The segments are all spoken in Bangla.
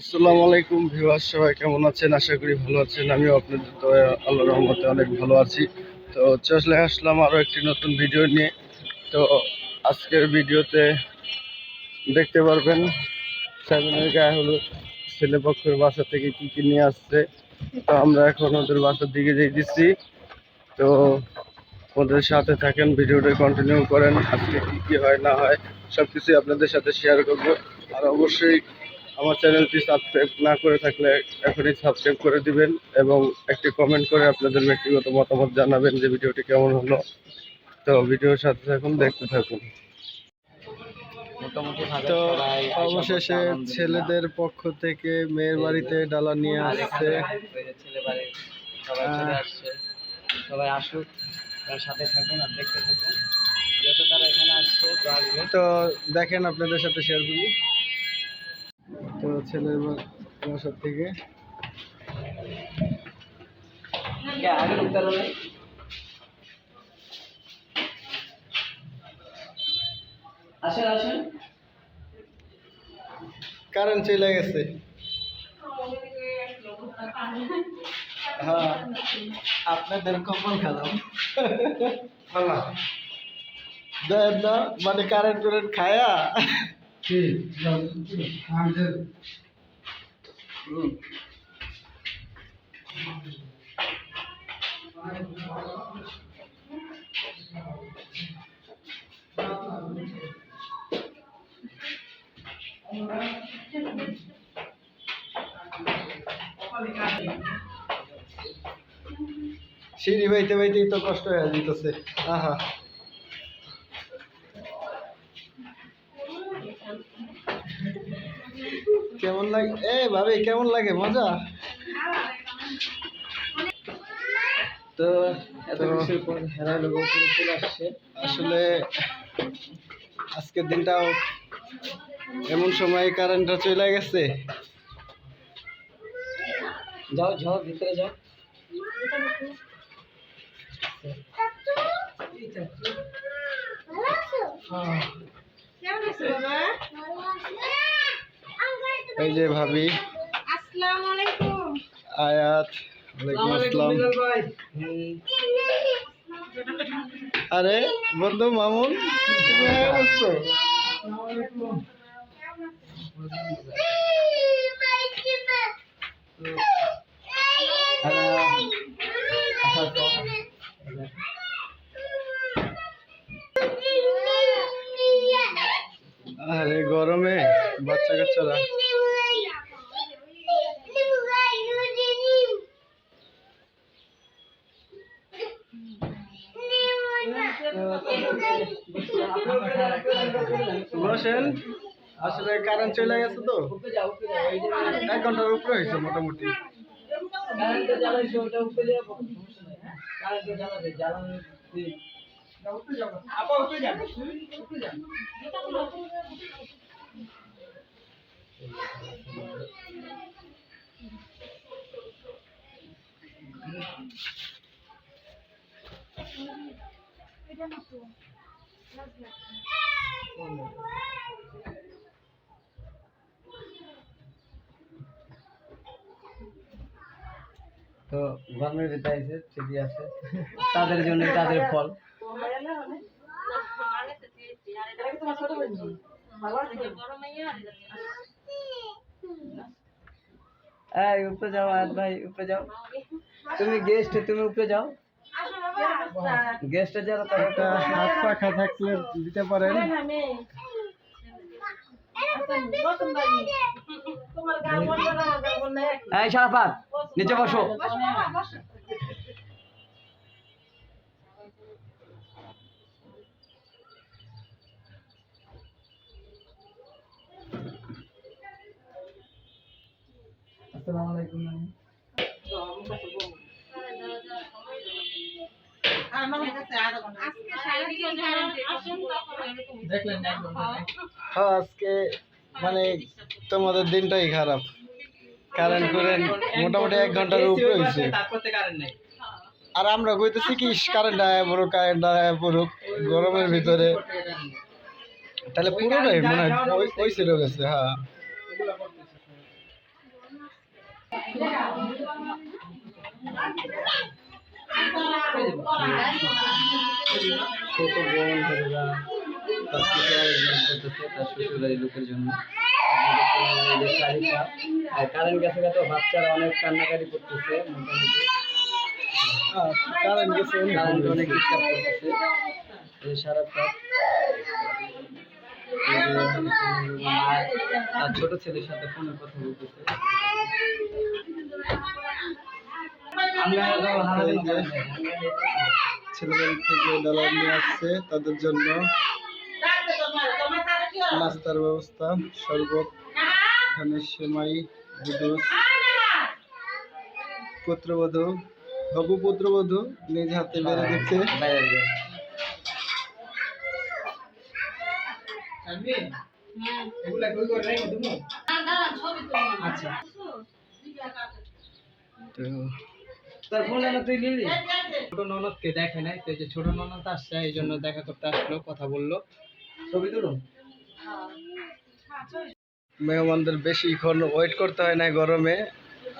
আসসালামু আলাইকুম ভিউয়ার সবাই কেমন আছেন? আশা করি ভালো আছেন। আমিও আপনাদের তো আল্লাহ রহমতে অনেক ভালো আছি। তো চলে আসলাম আরও একটি নতুন ভিডিও নিয়ে। তো আজকের ভিডিওতে দেখতে পারবেন সেভেনের গায়ে হলো ছেলেপক্ষের বাসা থেকে কী কী নিয়ে আসছে। তো আমরা এখন ওদের বাসার দিকে যেতেছি তো ওদের সাথে থাকেন, ভিডিওটা কন্টিনিউ করেন, আজকে কী কী হয়, না হয় সব কিছুই আপনাদের সাথে শেয়ার করব। আর অবশ্যই আমার চ্যানেলটি সাবস্ক্রাইব না করে থাকলে এখনই সাবস্ক্রাইব করে দিবেন এবং একটি কমেন্ট করে আপনাদের ব্যক্তিগত মতামত জানাবেন যে ভিডিওটি কেমন হলো। তো ভিডিওর সাথে থাকুন দেখতে থাকুন। তো অবশেষে ছেলেদের পক্ষ থেকে মেয়ের বাড়িতে ডালা নিয়ে আসছে। সবাই আসছে। সবাই আসুক তার সাথে থাকুন আর দেখতে থাকুন। যত তারা এখানে আসছে তো আসবে। তো দেখেন আপনাদের সাথে শেয়ার করি ছেলের বাসার থেকে। আসেন আসেন। কারেন্ট চলে গেছে। হ্যাঁ আপনাদের কখন খেলাম দেন না মানে কারেন্ট কারেন্ট খায়া? সিঁড়ি বাইতে বাইতেই তো কষ্ট হয়ে যেতেছে আহা। কেমন লাগে এ ভাবি কেমন লাগে? মজা? তো এত কিছুর পর হেরাই লোক চলে আসছে। আসলে আজকের দিনটাও এমন সময় কারেন্টটা চলে গেছে। যাও যাও ভিতরে যাও। এই যে ভাবি। আসসালামু আলাইকুম আয়াত ওয়ালাইকুম আসসালাম। আরে বন্ধু মামুন তুমি আয়া বসছো? আরে গরমে বাচ্চা কাচ্চারা। বসেন। আসলে কারেন্ট চলে গেছে তো। এক ঘণ্টার উপরে হয়েছে মোটামুটি। কারেন্টটা জ্বালাইছো ওটা উপরে যাব সমস্যা নেই হ্যাঁ কারেন্টটা জ্বালাবে জ্বালানো আপা উপরে যান উপরে যান তো গরমের ভিতরে আছে ঠিকই আছে। তাদের জন্য তাদের ফল। এই, উপরে যাও, আয়াত ভাই, উপরে যাও। তুমি গেস্ট তুমি উপরে যাও। গেস্ট যারা তারা একটা হাত পাখা থাকলে দিতে পারেন। এই সারাফাত নিচে বসো আসসালামু আলাইকুম হ্যাঁ, আজকে মানে তোমাদের দিনটাই খারাপ। কারেন্ট কারেন্ট মোটামুটি এক ঘণ্টার উপরে হয়েছে। আর আমরা কইতেছি কি কারেন্ট আয়া পড়ুক কারেন্ট আয়া পড়ুক গরমের ভিতরে। তাহলে পুরোটাই মনে হয় ওই ছিল গেছে হ্যাঁ। Thank. ছোট বোন করতেছে তার লোকের জন্য আর কারেন্ট গেছে তো বাচ্চারা অনেক কান্নাকাটি করতেছে মোটামুটি কারেন্ট গেছে কারেন্ট অনেক ডিস্টার্ব করতেছে এই যে সারা রাত এই যে মা তার ছোট ছেলের সাথে ফোনে কথা বলতেছে। ছেলেবাড়ি থেকে ডলার নিয়ে আসছে তাদের জন্য নাস্তার ব্যবস্থা শরবত এখানে সেমাই দুধ পুত্রবধূ হবু পুত্রবধূ নিজ হাতে বেড়ে দিচ্ছে। আচ্ছা। তো তার ফোন তুই নিলি? ছোট ননদকে দেখে নাই তো যে ছোট ননদ আসছে এই জন্য দেখা করতে আসলো কথা বলল। ছবি তুলুন মেহমানদের বেশিক্ষণ ওয়েট করতে হয় না গরমে।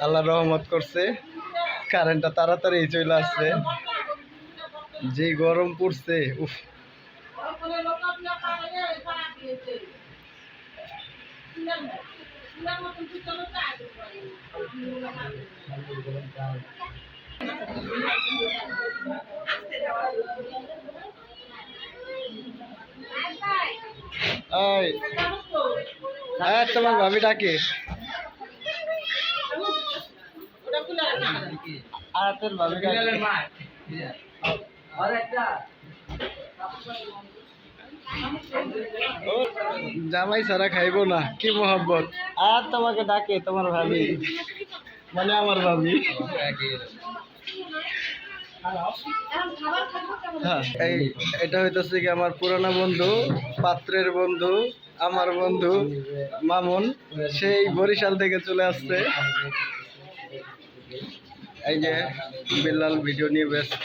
আল্লাহ রহমত করছে। কারেন্টটা তাড়াতাড়ি চলে আসছে। যে গরম পড়ছে উফ। তোমার ভাবি ডাকে ভাবি ডাকে জামাই ছাড়া খাইবো না, কি মোহাব্বত? আর তোমাকে ডাকে তোমার ভাবি মানে আমার ভাবি। হ্যাঁ। এই, এটা হইতেছে কি আমার পুরানো বন্ধু, পাত্রের বন্ধু, আমার বন্ধু, মামুন, সেই বরিশাল থেকে চলে আসছে। এই যে, বিল্লাল ভিডিও নিয়ে ব্যস্ত।